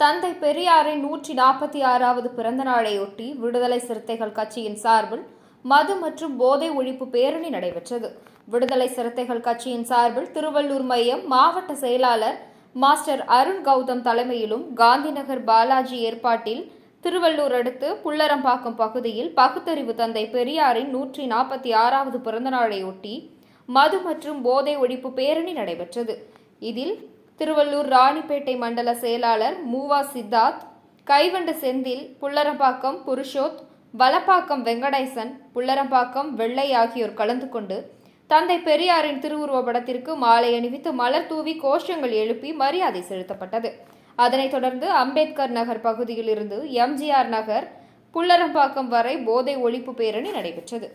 தந்தை பெரியாரின் நூற்றி நாற்பத்தி ஆறாவது பிறந்த நாளையொட்டி விடுதலை சிறுத்தைகள் கட்சியின் சார்பில் மது மற்றும் போதை ஒழிப்பு பேரணி நடைபெற்றது. விடுதலை சிறுத்தைகள் கட்சியின் சார்பில் திருவள்ளூர் மையம் மாவட்ட செயலாளர் மாஸ்டர் அருண் கௌதம் தலைமையிலும் காந்திநகர் பாலாஜி ஏற்பாட்டில் திருவள்ளூர் அடுத்து புள்ளரம்பாக்கம் பகுதியில் பகுத்தறிவு தந்தை பெரியாரின் நூற்றி நாற்பத்தி ஆறாவது பிறந்தநாளையொட்டி மது மற்றும் போதை ஒழிப்பு பேரணி நடைபெற்றது. இதில் திருவள்ளூர் ராணிப்பேட்டை மண்டல செயலாளர் மூவா சித்தார்த் கைவண்ட செந்தில் புள்ளரம்பாக்கம் புருஷோத் வலப்பாக்கம் வெங்கடேசன் புள்ளரம்பாக்கம் வெள்ளை ஆகியோர் கலந்து கொண்டு தந்தை பெரியாரின் திருவுருவ படத்திற்கு மாலை அணிவித்து மலர் தூவி கோஷங்கள் எழுப்பி மரியாதை செலுத்தப்பட்டது. அதனைத் தொடர்ந்து அம்பேத்கர் நகர் பகுதியிலிருந்து எம்ஜிஆர் நகர் புள்ளரம்பாக்கம் வரை போதை ஒழிப்பு பேரணி நடைபெற்றது.